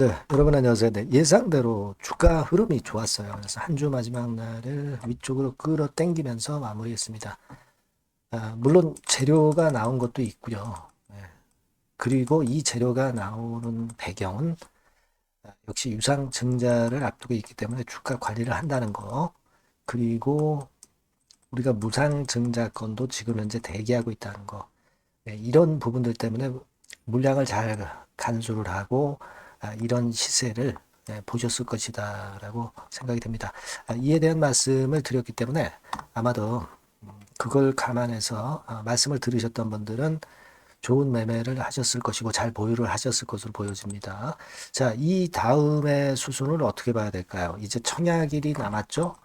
네, 여러분 안녕하세요. 네, 예상대로 주가 흐름이 좋았어요. 그래서 한 주 마지막 날을 위쪽으로 끌어 당기면서 마무리했습니다. 아, 물론 재료가 나온 것도 있고요. 네, 그리고 이 재료가 나오는 배경은 아, 역시 유상 증자를 앞두고 있기 때문에 주가 관리를 한다는 거. 그리고 우리가 무상 증자권도 지금 현재 대기하고 있다는 거. 네, 이런 부분들 때문에 물량을 잘 간수를 하고 아, 이런 시세를 예, 보셨을 것이다 라고 생각이 됩니다. 아, 이에 대한 말씀을 드렸기 때문에 아마도 음, 그걸 감안해서 아, 말씀을 들으셨던 분들은 좋은 매매를 하셨을 것이고 잘 보유를 하셨을 것으로 보여집니다. 자, 이 다음의 수순을 어떻게 봐야 될까요? 이제 청약일이 남았죠?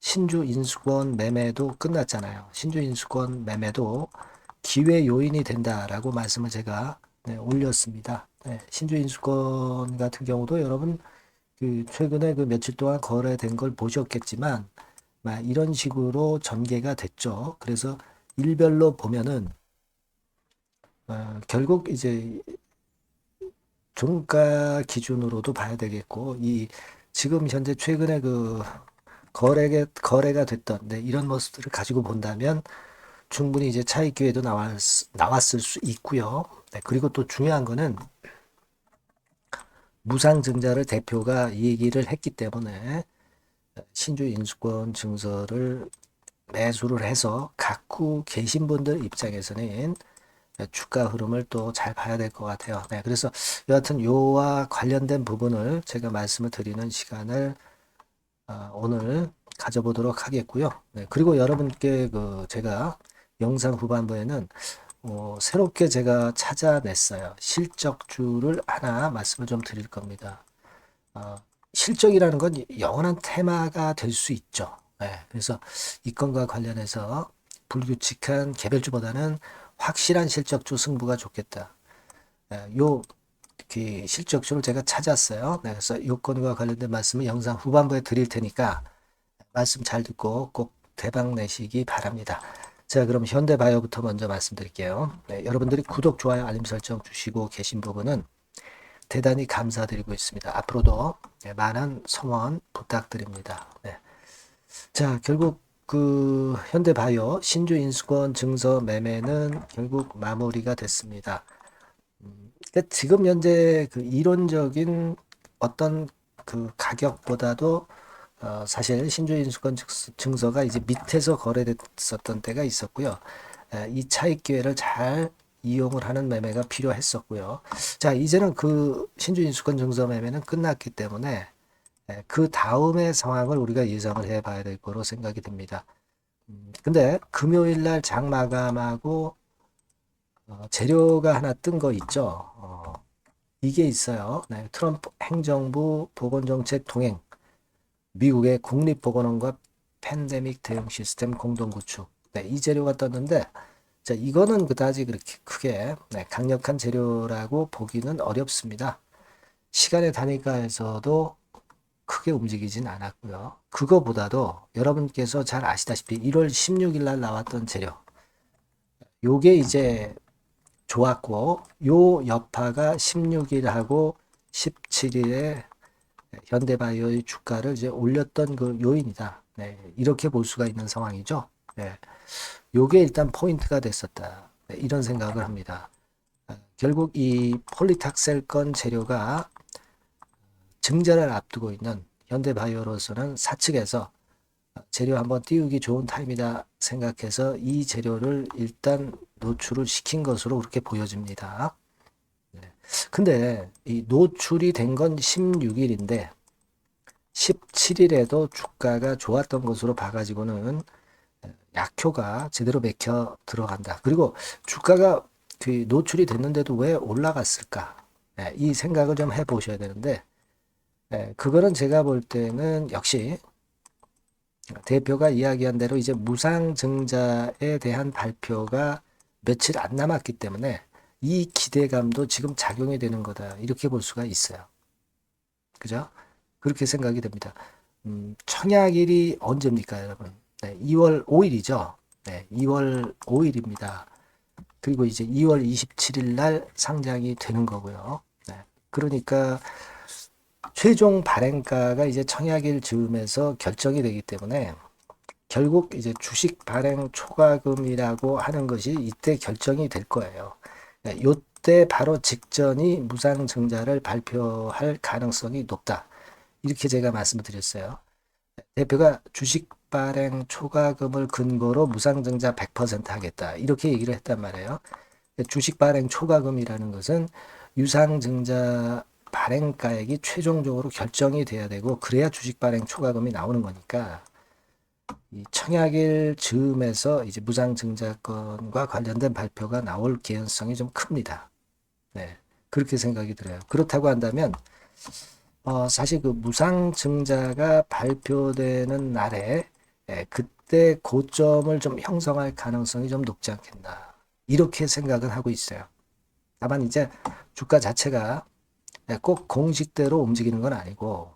신주 인수권 매매도 끝났잖아요. 신주 인수권 매매도 기회 요인이 된다라고 말씀을 제가 네, 올렸습니다. 네, 신주 인수권 같은 경우도 여러분 그 최근에 그 며칠 동안 거래된 걸 보셨겠지만 막 이런 식으로 전개가 됐죠. 그래서 일별로 보면은 어, 결국 이제 종가 기준으로도 봐야 되겠고 이 지금 현재 최근에 그 거래가 거래가 됐던 네, 이런 모습들을 가지고 본다면 충분히 이제 차익 기회도 나왔, 나왔을 수 있고요. 네, 그리고 또 중요한 거는 무상증자를 대표가 이 얘기를 했기 때문에 신주 인수권 증서를 매수를 해서 갖고 계신 분들 입장에서는 주가 흐름을 또 잘 봐야 될 것 같아요. 네, 그래서 여하튼 요와 관련된 부분을 제가 말씀을 드리는 시간을 어, 오늘 가져보도록 하겠고요. 네, 그리고 여러분께 그 제가 영상 후반부에는 어, 새롭게 제가 찾아냈어요. 실적주를 하나 말씀을 좀 드릴 겁니다. 어, 실적이라는 건 영원한 테마가 될 수 있죠. 네, 그래서 이 건과 관련해서 불규칙한 개별주보다는 확실한 실적주 승부가 좋겠다. 네, 요그 실적주를 제가 찾았어요. 네, 그래서 이 건과 관련된 말씀을 영상 후반부에 드릴 테니까 말씀 잘 듣고 꼭 대박 내시기 바랍니다. 자, 그럼 현대바이오부터 먼저 말씀드릴게요. 네, 여러분들이 구독, 좋아요, 알림 설정 주시고 계신 부분은 대단히 감사드리고 있습니다. 앞으로도 네, 많은 성원 부탁드립니다. 네. 자, 결국 그 현대바이오 신주 인수권 증서 매매는 결국 마무리가 됐습니다. 음, 그러니까 지금 현재 그 이론적인 어떤 그 가격보다도 어, 사실 신주인수권 증서가 이제 밑에서 거래됐었던 때가 있었고요. 에, 이 차익 기회를 잘 이용을 하는 매매가 필요했었고요. 자, 이제는 그 신주인수권 증서 매매는 끝났기 때문에 에, 그 다음의 상황을 우리가 예상을 해 봐야 될 거로 생각이 듭니다. 음, 근데 금요일 날 장 마감하고 어, 재료가 하나 뜬 거 있죠. 어, 이게 있어요. 네, 트럼프 행정부 보건정책 동행 미국의 국립보건원과 팬데믹 대응 시스템 공동 구축. 네, 이 재료가 떴는데, 자, 이거는 그다지 그렇게 크게 네, 강력한 재료라고 보기는 어렵습니다. 시간의 단위가에서도 크게 움직이진 않았고요. 그거보다도 여러분께서 잘 아시다시피 1월 16일 날 나왔던 재료. 요게 이제 좋았고, 요 여파가 16일하고 17일에 현대바이오의 주가를 이제 올렸던 그 요인이다. 네, 이렇게 볼 수가 있는 상황이죠. 네, 요게 일단 포인트가 됐었다. 네, 이런 생각을 합니다. 아, 결국 이 폴리탁셀 건 재료가 증자를 앞두고 있는 현대바이오로서는 사측에서 재료 한번 띄우기 좋은 타임이다 생각해서 이 재료를 일단 노출을 시킨 것으로 그렇게 보여집니다. 근데 이 노출이 된 건 16일인데 17일에도 주가가 좋았던 것으로 봐가지고는 약효가 제대로 맥혀 들어간다. 그리고 주가가 그 노출이 됐는데도 왜 올라갔을까? 네, 이 생각을 좀 해보셔야 되는데, 네, 그거는 제가 볼 때는 역시 대표가 이야기한 대로 이제 무상증자에 대한 발표가 며칠 안 남았기 때문에 이 기대감도 지금 작용이 되는 거다. 이렇게 볼 수가 있어요. 그죠? 그렇게 생각이 됩니다. 음, 청약일이 언제입니까, 여러분? 네, 2월 5일이죠. 네, 2월 5일입니다. 그리고 이제 2월 27일 날 상장이 되는 거고요. 네. 그러니까 최종 발행가가 이제 청약일 즈음에서 결정이 되기 때문에 결국 이제 주식 발행 초과금이라고 하는 것이 이때 결정이 될 거예요. 요때 바로 직전이 무상증자를 발표할 가능성이 높다. 이렇게 제가 말씀을 드렸어요. 대표가 주식 발행 초과금을 근거로 무상증자 100% 하겠다. 이렇게 얘기를 했단 말이에요. 주식 발행 초과금이라는 것은 유상증자 발행가액이 최종적으로 결정이 돼야 되고 그래야 주식 발행 초과금이 나오는 거니까 이 청약일 즈음에서 이제 무상증자권과 관련된 발표가 나올 개연성이 좀 큽니다. 네, 그렇게 생각이 들어요. 그렇다고 한다면 어, 사실 그 무상증자가 발표되는 날에 예, 그때 고점을 좀 형성할 가능성이 좀 높지 않겠나 이렇게 생각은 하고 있어요. 다만 이제 주가 자체가 예, 꼭 공식대로 움직이는 건 아니고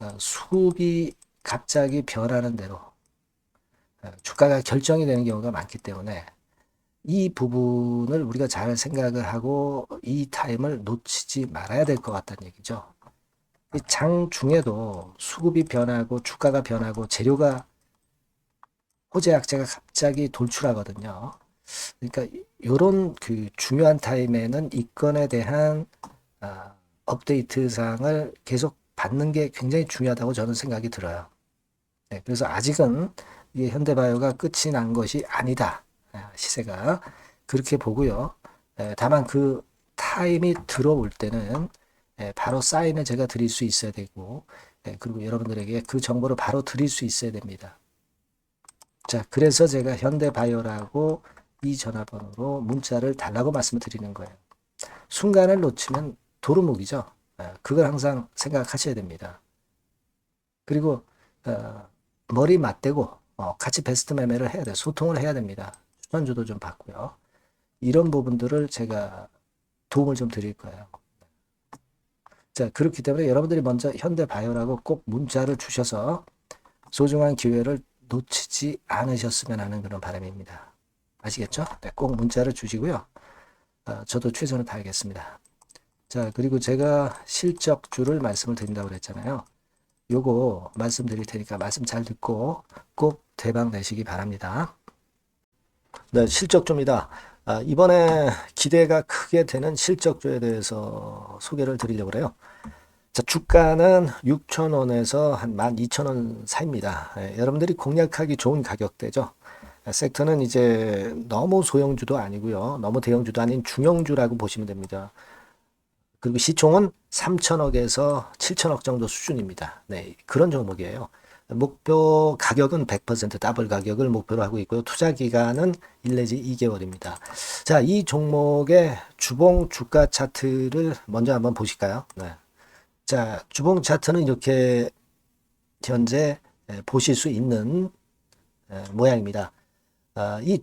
어, 수급이 갑자기 변하는 대로 어, 주가가 결정이 되는 경우가 많기 때문에 이 부분을 우리가 잘 생각을 하고 이 타임을 놓치지 말아야 될 것 같다는 얘기죠. 이장 중에도 수급이 변하고 주가가 변하고 재료가 호재 약재가 갑자기 돌출하거든요. 그러니까 이런 그 중요한 타임에는 이 건에 대한 아, 업데이트 사항을 계속 받는 게 굉장히 중요하다고 저는 생각이 들어요. 네, 그래서 아직은 이 현대바이오가 끝이 난 것이 아니다. 아, 시세가 그렇게 보고요. 에, 다만 그 타임이 들어올 때는 에, 바로 사인을 제가 드릴 수 있어야 되고 에, 그리고 여러분들에게 그 정보를 바로 드릴 수 있어야 됩니다. 자, 그래서 제가 현대바이오라고 이 전화번호로 문자를 달라고 말씀을 드리는 거예요. 순간을 놓치면 도루묵이죠. 에, 그걸 항상 생각하셔야 됩니다. 그리고 어, 머리 맞대고 어, 같이 베스트 매매를 해야 돼. 소통을 해야 됩니다. 추천주도 좀 받고요. 이런 부분들을 제가 도움을 좀 드릴 거예요. 자, 그렇기 때문에 여러분들이 먼저 현대바이오라고 꼭 문자를 주셔서 소중한 기회를 놓치지 않으셨으면 하는 그런 바람입니다. 아시겠죠? 네, 꼭 문자를 주시고요. 어, 저도 최선을 다하겠습니다. 자, 그리고 제가 실적주를 말씀을 드린다고 그랬잖아요. 요거 말씀드릴 테니까 말씀 잘 듣고 꼭 대박 내시기 바랍니다. 네, 실적주입니다. 아, 이번에 기대가 크게 되는 실적주에 대해서 소개를 드리려고 그래요. 자, 주가는 6,000원에서 한 12,000원 사이입니다. 예, 여러분들이 공략하기 좋은 가격대죠. 아, 섹터는 이제 너무 소형주도 아니고요. 너무 대형주도 아닌 중형주라고 보시면 됩니다. 그리고 시총은 3천억에서 7천억 정도 수준입니다. 네, 그런 종목이에요. 목표 가격은 100% 더블 가격을 목표로 하고 있고요. 투자 기간은 1 내지 2개월입니다. 자, 이 종목의 주봉 주가 차트를 먼저 한번 보실까요? 네. 자, 주봉 차트는 이렇게 현재 보실 수 있는 모양입니다. 아, 이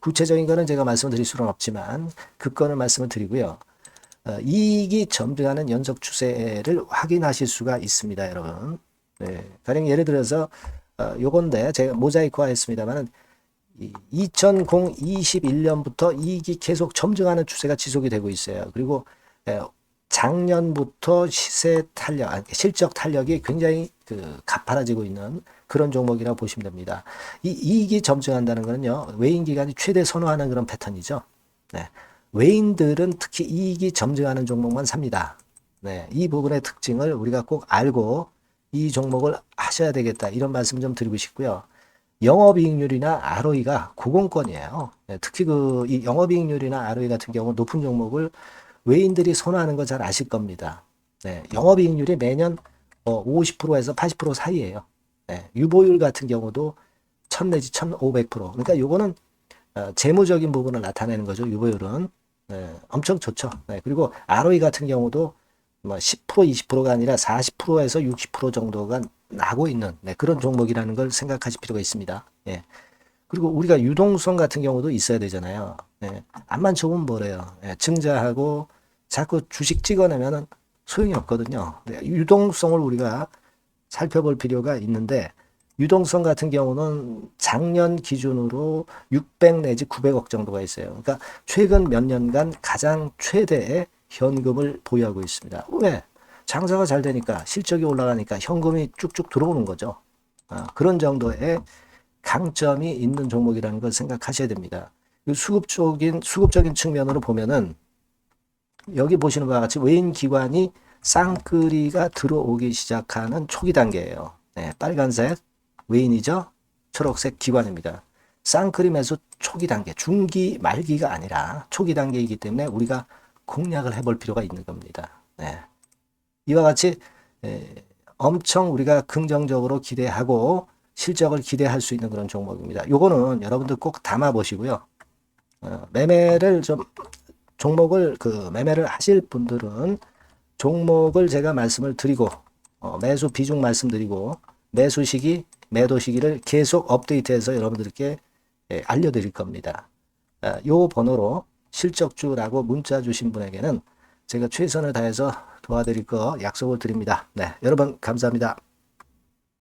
구체적인 거는 제가 말씀을 드릴 수는 없지만 그 건을 말씀을 드리고요. 어, 이익이 점등하는 연속 추세를 확인하실 수가 있습니다, 여러분. 네. 가령 예를 들어서 어, 요건데 제가 모자이크화 했습니다만은 2021년부터 이익이 계속 점증하는 추세가 지속이 되고 있어요. 그리고 에, 작년부터 시세 탄력, 아니, 실적 탄력이 굉장히 그 가파라지고 있는 그런 종목이라고 보시면 됩니다. 이 이익이 점증한다는 거는요, 외인 기관이 최대 선호하는 그런 패턴이죠. 네. 외인들은 특히 이익이 점증하는 종목만 삽니다. 네. 이 부분의 특징을 우리가 꼭 알고 이 종목을 하셔야 되겠다. 이런 말씀 좀 드리고 싶고요. 영업이익률이나 ROE가 고공권이에요. 네, 특히 그이 영업이익률이나 ROE 같은 경우 높은 종목을 외인들이 선호하는 거 잘 아실 겁니다. 네, 영업이익률이 매년 어, 50%에서 80% 사이에요. 네, 유보율 같은 경우도 1000 내지 1500%. 그러니까 요거는 어, 재무적인 부분을 나타내는 거죠. 유보율은. 네, 엄청 좋죠. 네, 그리고 ROE 같은 경우도 뭐 10% 20%가 아니라 40%에서 60% 정도가 나고 있는 네, 그런 종목이라는 걸 생각하실 필요가 있습니다. 예. 그리고 우리가 유동성 같은 경우도 있어야 되잖아요. 예. 암만 좋으면 뭐래요. 예. 증자하고 자꾸 주식 찍어내면은 소용이 없거든요. 네, 유동성을 우리가 살펴볼 필요가 있는데 유동성 같은 경우는 작년 기준으로 600 내지 900억 정도가 있어요. 그러니까 최근 몇 년간 가장 최대의 현금을 보유하고 있습니다. 왜? 장사가 잘 되니까 실적이 올라가니까 현금이 쭉쭉 들어오는 거죠. 아, 그런 정도의 강점이 있는 종목이라는 걸 생각하셔야 됩니다. 수급적인 수급적인 측면으로 보면은 여기 보시는 바와 같이 외인 기관이 쌍끌이가 들어오기 시작하는 초기 단계예요. 네, 빨간색 외인이죠. 초록색 기관입니다. 매수 초기 단계, 중기 말기가 아니라 초기 단계이기 때문에 우리가 공략을 해볼 필요가 있는 겁니다. 네. 이와 같이 에, 엄청 우리가 긍정적으로 기대하고 실적을 기대할 수 있는 그런 종목입니다. 요거는 여러분들 꼭 담아 보시고요. 어, 매매를 좀 종목을 그 매매를 하실 분들은 종목을 제가 말씀을 드리고 어, 매수 비중 말씀드리고 매수 시기 매도 시기를 계속 업데이트해서 여러분들께 예, 알려드릴 겁니다. 아, 요 번호로 실적주라고 문자 주신 분에게는 제가 최선을 다해서 도와드릴 거 약속을 드립니다. 네, 여러분 감사합니다.